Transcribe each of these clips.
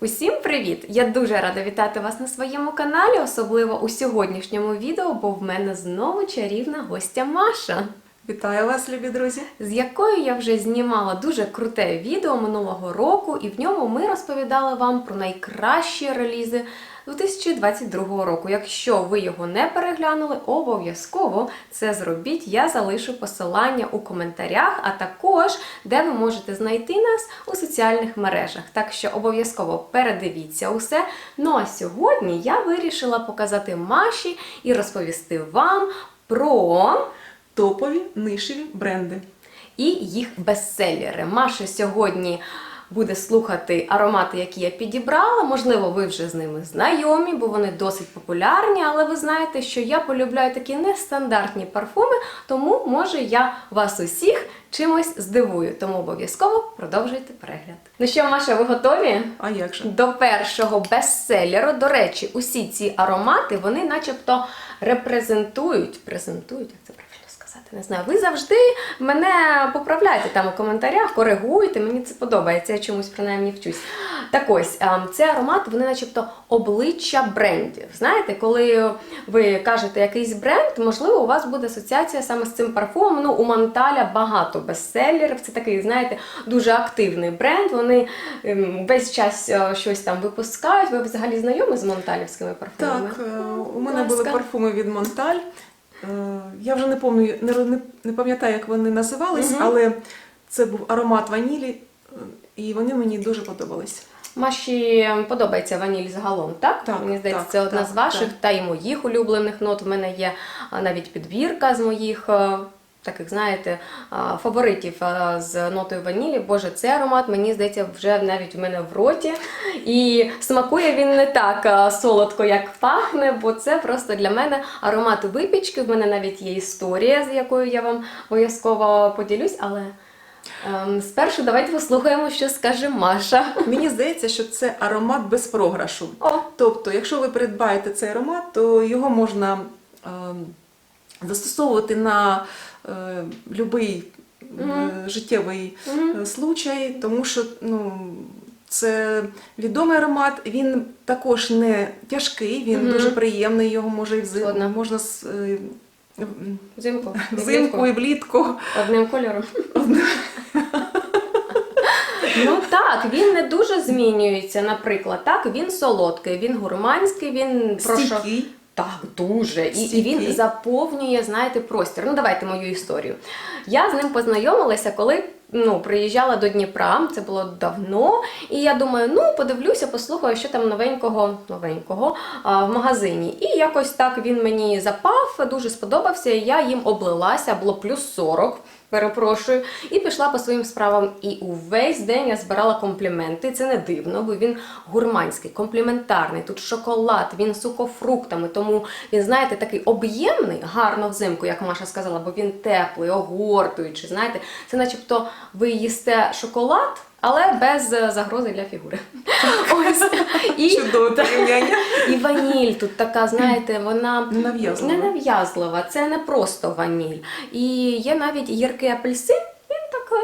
Усім привіт! Я дуже рада вітати вас на своєму каналі, особливо у сьогоднішньому відео, бо в мене знову чарівна гостя Маша, Вітаю вас, любі друзі! з якою я вже знімала дуже круте відео минулого року, і в ньому ми розповідали вам про найкращі релізи 2022 року. Якщо ви його не переглянули, обов'язково це зробіть. Я залишу посилання у коментарях, а також де ви можете знайти нас у соціальних мережах. Так що обов'язково передивіться усе. Ну а сьогодні я вирішила показати Маші і розповісти вам про Топові нишеві бренди. і їх бестселери. Маша сьогодні буде слухати аромати, які я підібрала. Можливо, ви вже з ними знайомі, бо вони досить популярні, але ви знаєте, що я полюбляю такі нестандартні парфуми, тому може я вас усіх чимось здивую. Тому обов'язково продовжуйте перегляд. Ну що, Маша, ви готові? А як же? До першого бестселеру, до речі, усі ці аромати вони начебто репрезентують, презентують, як це правильно сказати, не знаю. Ви завжди мене поправляйте там у коментарях, коригуйте, мені це подобається, я чомусь принаймні вчусь. Так ось, ем, це аромати, вони начебто обличчя брендів. Знаєте, коли ви кажете якийсь бренд, можливо, у вас буде асоціація саме з цим парфумом. Ну, у Монталя багато бестселерів. Це такий, знаєте, дуже активний бренд. Вони ем, весь час е, щось там випускають. Ви взагалі знайомі з монталівськими парфумами? Так, е, у мене були парфуми від Монталь. Е, Я вже не помню, не, не, пам'ятаю, як вони називались, угу. але це був аромат ванілі, е, і вони мені дуже подобались. Маші подобається ваніль загалом, так? Так, Мені здається, так, це одна так, з ваших так. та й моїх улюблених нот. В мене є навіть підбірка з моїх. Таких, знаєте, фаворитів з нотою ванілі. Боже, цей аромат, мені здається, вже навіть у мене в роті. І смакує він не так солодко, як пахне, бо це просто для мене аромат випічки. В мене навіть є історія, з якою я вам обов'язково поділюсь, але ем, спершу давайте послухаємо, що скаже Маша. Мені здається, що це аромат без програшу. О, Тобто, якщо ви придбаєте цей аромат, то його можна е, застосовувати на е, будь-який Мгм. життєвий Мгм. е, случай, тому що ну, це відомий аромат, він також не тяжкий, він Мгм. дуже приємний, його може і взимку, можна е, Взимку. взимку і влітку. Одним кольором. Ну так, він не дуже змінюється, наприклад. Так, він солодкий, він гурманський, він Стійкий. Так, дуже. І, і він заповнює, знаєте, простір. Ну, давайте мою історію. Я з ним познайомилася, коли ну, приїжджала до Дніпра, це було давно. І я думаю, ну подивлюся, послухаю, що там новенького, новенького а, в магазині. І якось так він мені запав, дуже сподобався. і Я їм облилася, було плюс 40. Перепрошую, і пішла по своїм справам. І увесь день я збирала компліменти. Це не дивно, бо він гурманський, компліментарний. Тут шоколад, він сукофруктами. Тому він, знаєте, такий об'ємний, гарно взимку, як Маша сказала, бо він теплий, огортуючий. Знаєте, це начебто ви їсте шоколад, але без е, загрози для фігури. Ось і, Чудове порівняння. і ваніль тут така, знаєте, вона не нав'язлива. це не просто ваніль. І є навіть гіркий апельсин,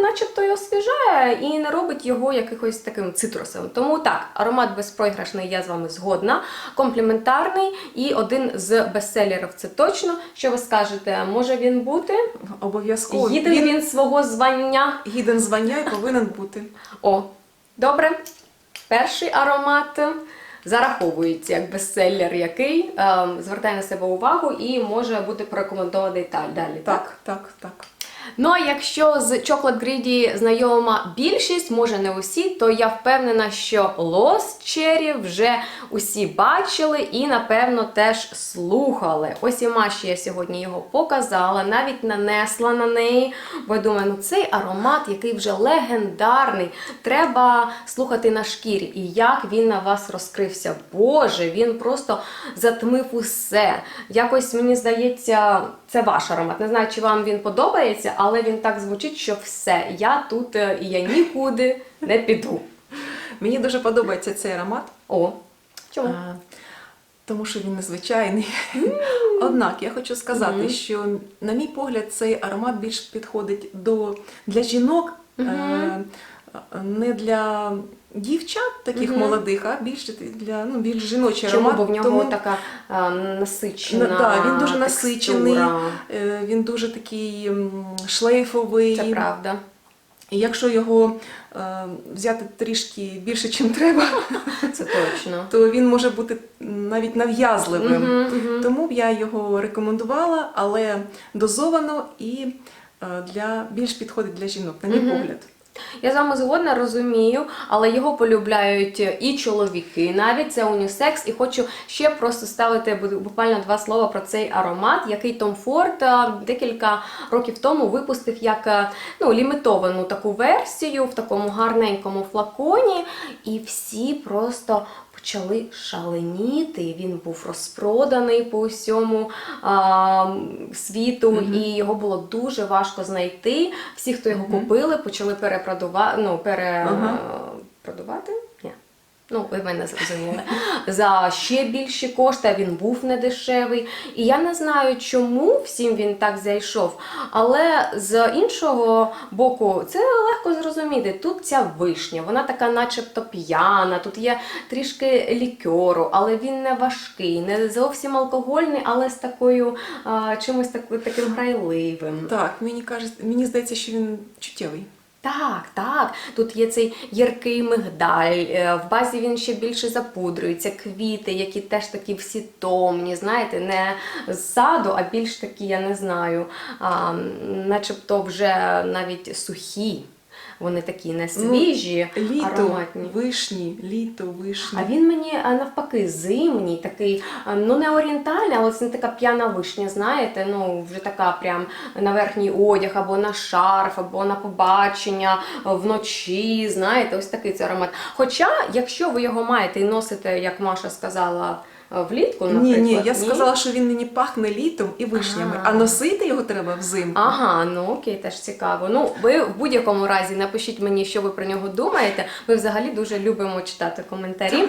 начебто і освіжає і не робить його якихось таким цитрусовим. Тому так, аромат безпроіграшний, я з вами згодна, компліментарний і один з бестселерів це точно. Що ви скажете, може він бути? Обов'язково. Гіден Він він свого звання. гіден звання і повинен бути. О, добре. Перший аромат зараховується як бестселер, який ем, звертає на себе увагу і може бути порекомендований далі. Так, так, так. Ну а якщо з Chocolate Greedy знайома більшість, може не усі, то я впевнена, що Lost Cherry вже усі бачили і, напевно, теж слухали. Ось і Маші я сьогодні його показала, навіть нанесла на неї. Бо я думаю, ну цей аромат, який вже легендарний, треба слухати на шкірі. І як він на вас розкрився. Боже, він просто затмив усе. Якось мені здається, це ваш аромат. Не знаю, чи вам він подобається, але він так звучить, що все. Я тут е, і я нікуди не піду. Мені дуже подобається цей аромат. О, чому? А, Тому що він незвичайний. Однак я хочу сказати, Мгм. що, на мій погляд, цей аромат більш підходить до для жінок. Мгм. е, не для дівчат таких Мгм. молодих, а більш для ну, більш жіночий Чому? аромат. Бо в нього тому, така а, насичена. Ну, да, він дуже насичений. текстура. е, він дуже такий м, шлейфовий. Це правда. І якщо його е, взяти трішки більше, чим треба, Це точно. то він може бути навіть нав'язливим. Мгм, мгм. Тому б я його рекомендувала, але дозовано і е, для більш підходить для жінок, на мій Мгм. погляд. Я з вами згодна розумію, але його полюбляють і чоловіки, навіть це унісекс. І хочу ще просто ставити буквально два слова про цей аромат, який Том Форд е, декілька років тому випустив як е, ну, лімітовану таку версію в такому гарненькому флаконі. І всі просто почали шаленіти. Він був розпроданий по усьому а, світу, Мгм. і його було дуже важко знайти. Всі, хто його Мгм. купили, почали перепродувати, ну, Ага. перепродувати. Ну, ви мене зрозуміли. За ще більші кошти, а він був недешевий. І я не знаю, чому всім він так зайшов. Але з іншого боку, це легко зрозуміти. Тут ця вишня, вона така, начебто п'яна, тут є трішки лікьору, але він не важкий, не зовсім алкогольний, але з такою а, чимось таким грайливим. Так, мені кажуть, мені здається, що він чуттєвий. Так, так. Тут є цей яркий мигдаль, е, в базі він ще більше запудрюється, квіти, які теж такі всі томні, знаєте, не ззаду, а більш такі, я не знаю, а, начебто вже навіть сухі. Вони такі не свіжі, Літо, ароматні. вишні, літо, вишні. А він мені навпаки зимній, такий, ну не орієнтальний, але це не така п'яна вишня, знаєте, ну вже така прям на верхній одяг, або на шарф, або на побачення вночі. Знаєте, ось такий це аромат. Хоча, якщо ви його маєте і носите, як Маша сказала, влітку, Ні, наприклад, ні, я сказала, що він мені пахне літом і вишнями, А. а носити його треба взимку. Ага, ну окей, теж цікаво. Ну, ви в будь-якому разі напишіть мені, що ви про нього думаєте. Ми взагалі дуже любимо читати коментарі.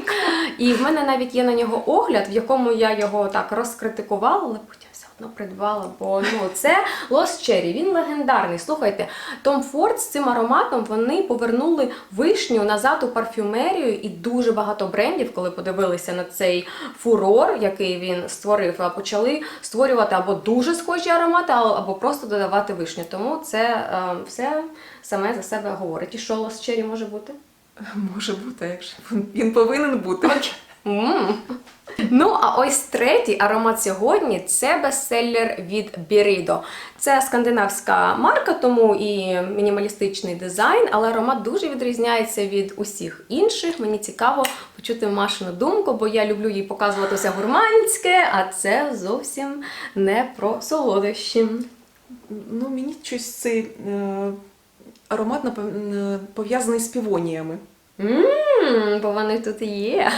І в мене навіть є на нього огляд, в якому я його так розкритикувала, але потім одно придбала. Бо ну це Lost Cherry, він легендарний. Слухайте, Том Форд з цим ароматом вони повернули вишню назад у парфюмерію, і дуже багато брендів, коли подивилися на цей фурор, який він створив, почали створювати або дуже схожі аромати, або просто додавати вишню. Тому це е, все саме за себе говорить. І що Lost Cherry може бути? Може бути, якщо він- він повинен бути. М. Ну, а ось третій аромат сьогодні це бестселлер від Біридо. Це скандинавська марка, тому і мінімалістичний дизайн, але аромат дуже відрізняється від усіх інших. Мені цікаво почути Машину думку, бо я люблю їй показувати все гурманське, а це зовсім не про солодощі. Ну, мені щось цей е, аромат пов'язаний з півоніями. Мм, бо вони тут є.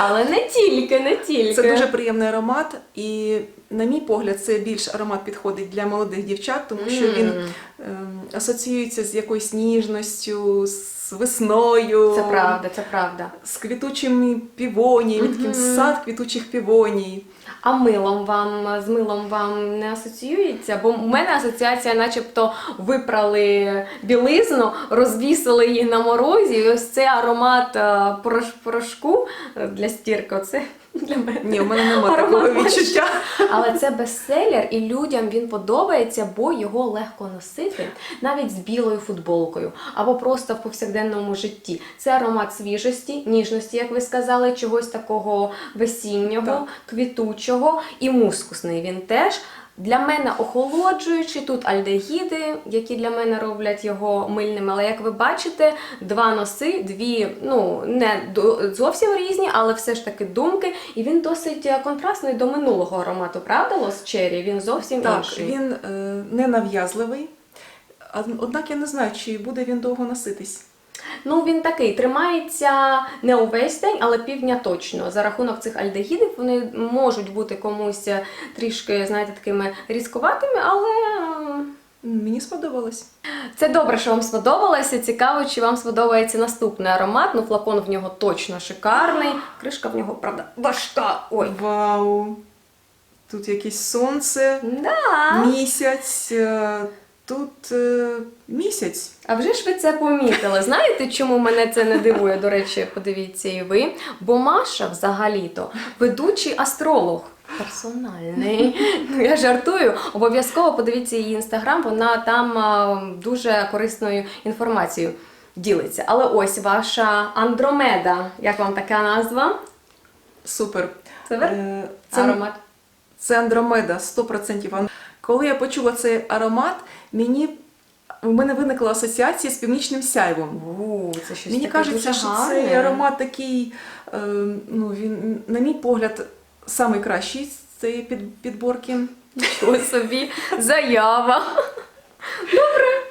Але не тільки, не тільки. Це дуже приємний аромат, і, на мій погляд, це більш аромат підходить для молодих дівчат, тому що він М. ем, асоціюється з якоюсь ніжністю, з весною, Це правда, це правда. з квітучими півоніями, таким сад квітучих півоній. А милом вам з милом вам не асоціюється? Бо в мене асоціація, начебто, випрали білизну, розвісили її на морозі. І ось цей аромат е, порошку е, для стірки. Це для мене. Ні, у мене немає такого відчуття. Але це бестселер, і людям він подобається, бо його легко носити навіть з білою футболкою або просто в повсякденному житті. Це аромат свіжості, ніжності, як ви сказали, чогось такого весіннього, Так. Квітучого і мускусний він теж. Для мене охолоджуючий, тут альдегіди, які для мене роблять його мильним. Але як ви бачите, два носи, дві, ну не зовсім різні, але все ж таки думки. І він досить е, контрастний до минулого аромату, правда, Lost Cherry? Він зовсім Так, інший. він е, не нав'язливий. Однак я не знаю, чи буде він довго носитись. Ну він такий тримається не увесь день, але півдня точно. За рахунок цих альдегідів вони можуть бути комусь е, трішки, знаєте, такими різкуватими, але. Мені сподобалось. Це добре, що вам сподобалося. Цікаво, чи вам сподобається наступний аромат. Ну, флакон в нього точно шикарний. Кришка в нього, правда, важка. Ой. Вау! Тут якесь сонце, Да. місяць, е, тут е, місяць. А вже ж ви це помітили. Знаєте, чому мене це не дивує? До речі, подивіться і ви. Бо Маша взагалі-то ведучий астролог. Персональний. Ну, я жартую. Обов'язково подивіться її інстаграм, вона там а, дуже корисною інформацією ділиться. Але ось ваша Андромеда. Як вам така назва? Супер. Супер? Е, Це, Аромат. це Андромеда, 100%. Ан- Коли я почула цей аромат, мені у мене виникла асоціація з північним сяйвом. О, це щось Мені таке кажеться, дуже що гарне. цей аромат такий, е, ну, він, на мій погляд, найкращий з цієї під, підборки. Ось собі, заява. Добре,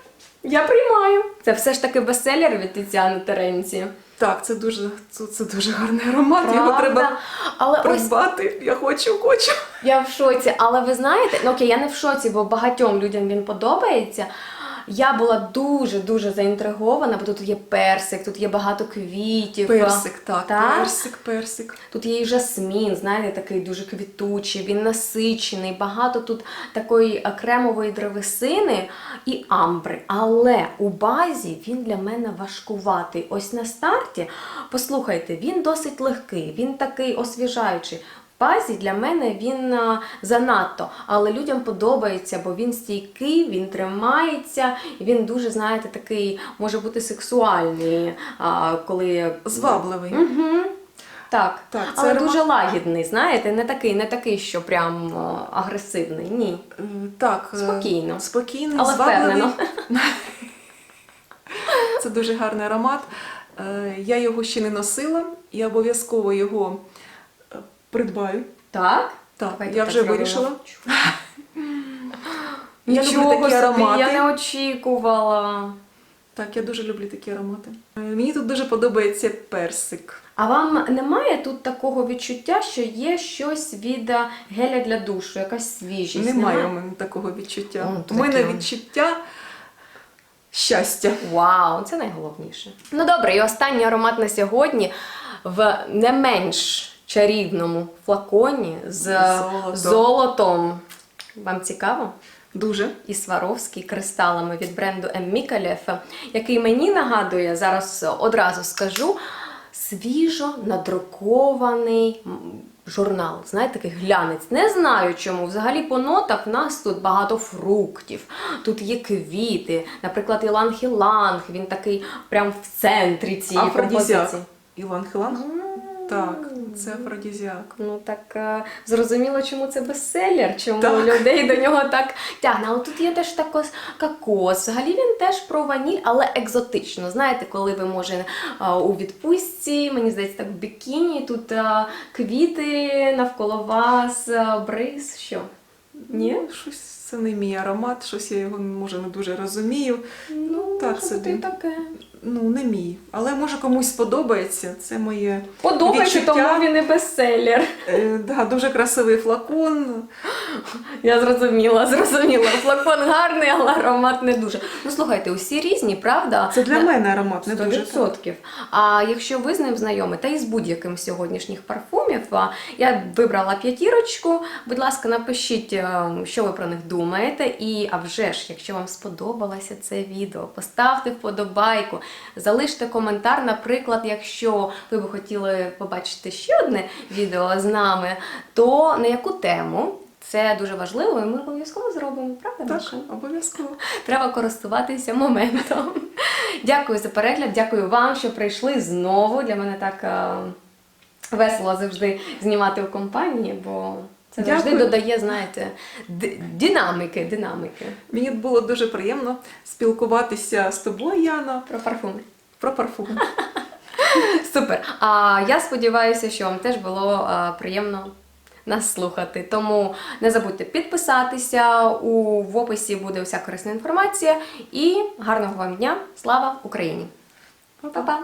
я приймаю. Це все ж таки бестселер від Тетяни Теренці. Так, це дуже, це, це дуже гарний аромат, його треба Але ось придбати. Я хочу, хочу. я в шоці. Але ви знаєте, ну окей, я не в шоці, бо багатьом людям він подобається. Я була дуже дуже заінтригована, бо тут є персик, тут є багато квітів. Персик, так, Так? персик, персик. Тут є і жасмін, знаєте, такий дуже квітучий, він насичений, багато тут такої кремової древесини і амбри. Але у базі він для мене важкуватий. Ось на старті, послухайте, він досить легкий, він такий освіжаючий. В базі для мене він занадто, але людям подобається, бо він стійкий, він тримається, і він дуже, знаєте, такий може бути сексуальний, коли Звабливий. Угу. Так. Так, це Але аромат- дуже лагідний, знаєте, не такий, не такий, що прям агресивний. Ні. Так, е, Спокійно. спокійний, Але впевнено. Це дуже гарний аромат. Е, Я його ще не носила, я обов'язково його придбаю. Так? Так, Давайте я так вже зробимо. вирішила. Я люблю Нічого такі собі, аромати. я не очікувала. Так, я дуже люблю такі аромати. Е, Мені тут дуже подобається персик. А вам немає тут такого відчуття, що є щось від е, геля для душу, якась свіжість? Немає у мене такого відчуття. О, у мене таке. відчуття щастя. Вау, це найголовніше. Ну добре, і останній аромат на сьогодні в не менш чарівному флаконі з Золото. золотом. Вам цікаво? Дуже. і Сваровський кристалами від бренду М. Мікалєф, який мені нагадує, зараз одразу скажу, свіжо надрукований журнал. Знаєте, такий глянець. Не знаю чому. Взагалі по нотах в нас тут багато фруктів, тут є квіти, наприклад, Іланг Іланг, він такий прям в центрі цієї Афродізіак. композиції. Ілан Хіланг? М. Так, це афродізіак. Ну так е, зрозуміло, чому це бестселер, чому Так. людей до нього так тягне. Але тут є теж також кокос. Взагалі він теж про ваніль, але екзотично. Знаєте, коли ви може е, у відпустці, мені здається, так в бікіні, тут е, квіти навколо вас, бриз. Що? Ні? Ну, щось це не мій аромат, щось я його може не дуже розумію. Ну, так може собі. таке. Ну, не мій. Але може комусь сподобається. Це моє Подобається, Відчуття. тому він і бестселер. е, да, дуже красивий флакон. Я зрозуміла, зрозуміла. Флакон гарний, але аромат не дуже. Ну слухайте, усі різні, правда? Це для На- мене аромат, не дуже. так. 100%. А якщо ви з ним знайомі, та і з будь-яким з сьогоднішніх парфумів, я вибрала п'ятірочку. Будь ласка, напишіть, е, що ви про них думаєте. І а вже ж, якщо вам сподобалося це відео, поставте вподобайку, залиште коментар. Наприклад, якщо ви би хотіли побачити ще одне відео з нами, то на яку тему? Це дуже важливо, і ми обов'язково зробимо, правда? Так, Маша? обов'язково. Треба користуватися моментом. Дякую за перегляд, дякую вам, що прийшли знову. Для мене так е, весело завжди знімати у компанії, бо це завжди додає, знаєте, д- динаміки, динаміки Мені було дуже приємно спілкуватися з тобою, Яна, про парфуми. про парфум. Супер. А я сподіваюся, що вам теж було приємно нас слухати. Тому не забудьте підписатися. У в описі буде вся корисна інформація. І гарного вам дня! Слава Україні! Па-па!